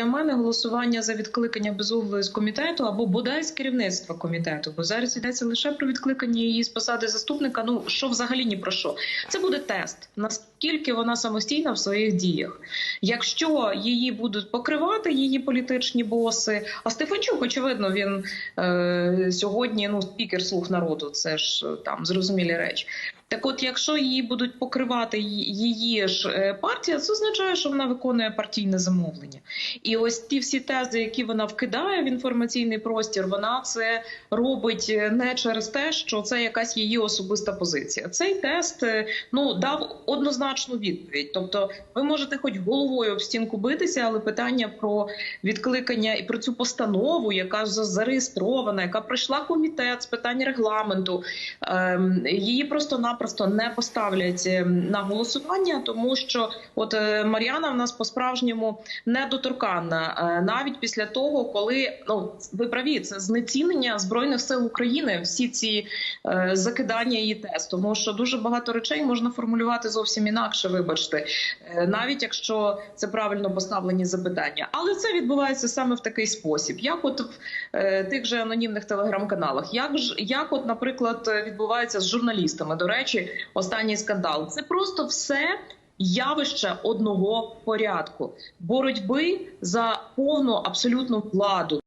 Для мене голосування за відкликання безуглої з комітету або бодай з керівництва комітету, бо зараз йдеться лише про відкликання її з посади заступника. Ну що взагалі ні про що. Це буде тест, наскільки вона самостійна в своїх діях. Якщо її будуть покривати її політичні боси, а Стефанчук, очевидно, він е, сьогодні ну спікер слуг народу. Це ж е, там зрозумілі речі. Так, от, якщо її будуть покривати її ж е, партія, це означає, що вона виконує партійне замовлення. І ось ті всі тези, які вона вкидає в інформаційний простір, вона це робить е, не через те, що це якась її особиста позиція. Цей тест е, ну дав однозначну відповідь. Тобто, ви можете хоч головою об стінку битися, але питання про відкликання і про цю постанову, яка за- зареєстрована, яка пройшла комітет з питань регламенту, ем, її просто-напросто не поставлять ем, на голосування, тому що от е, Мар'яна в нас по-справжньому недоторканна, е, навіть після того, коли ну ви праві, це знецінення збройних сил України, всі ці е, закидання її тест, тому що дуже багато речей можна формулювати зовсім інакше. Вибачте, Е, навіть якщо це правильно поставлені запитання, але це відбувається саме в такий спосіб, як от в е, тих же анонімних телеграм-каналах, як ж як, от, наприклад, е, відбувається з журналістами. До речі, останній скандал це просто все. Явище одного порядку боротьби за повну абсолютну владу.